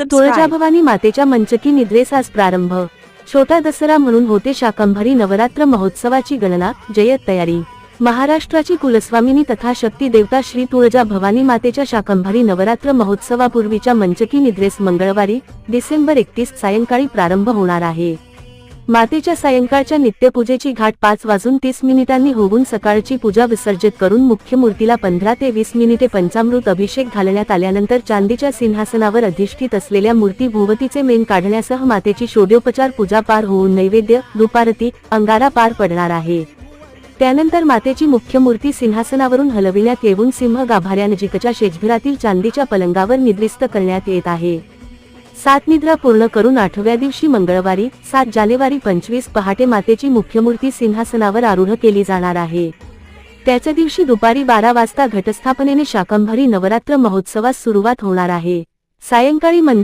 तुळजाभवानी मातेच्या मंचकी निद्रेस आज प्रारंभ. छोटा दसरा म्हणून होते शाकंभरी नवरात्र महोत्सवाची गणना जयत तयारी. महाराष्ट्राची कुलस्वामिनी तथा शक्ती देवता श्री तुळजा भवानी मातेच्या शाकंभरी नवरात्र महोत्सवापूर्वीच्या मंचकी निद्रेस मंगळवारी डिसेंबर एकतीस सायंकाळी प्रारंभ होणार आहे. मातेच्या सायंकाळच्या नित्यपूजेची घाट पाच वाजून तीस मिनिटांनी होऊन सकाळची पूजा विसर्जित करून मुख्य मूर्तीला पंधरा ते वीस मिनिटे पंचामृत अभिषेक घालण्यात आल्यानंतर चांदीच्या सिंहासनावर अधिष्ठित असलेल्या मूर्ती भोवतीचे मेन काढण्यासह मातेची षोडोपचार पूजा पार होऊन नैवेद्य दुपारती अंगारा पार पडणार आहे. त्यानंतर मातेची मुख्य मूर्ती सिंहासनावरून हलविण्यात येऊन सिंह गाभाऱ्यानजीकच्या शेजभिरातील चांदीच्या पलंगावर निद्रिस्त करण्यात येत आहे. सात निद्रा पूर्ण करून आठव्या दिवशी मंगळवारी सात जानेवारी पंचवीस पहाटे मातेची मुख्य मूर्ती सिंहासनावर आरूढ केली जाणार आहे. त्याच्या दिवशी दुपारी बारा वाजता घटस्थापनेने शाकंभरी नवरात्र महोत्सवास सुरुवात होणार आहे. सायंकाळी मंदिर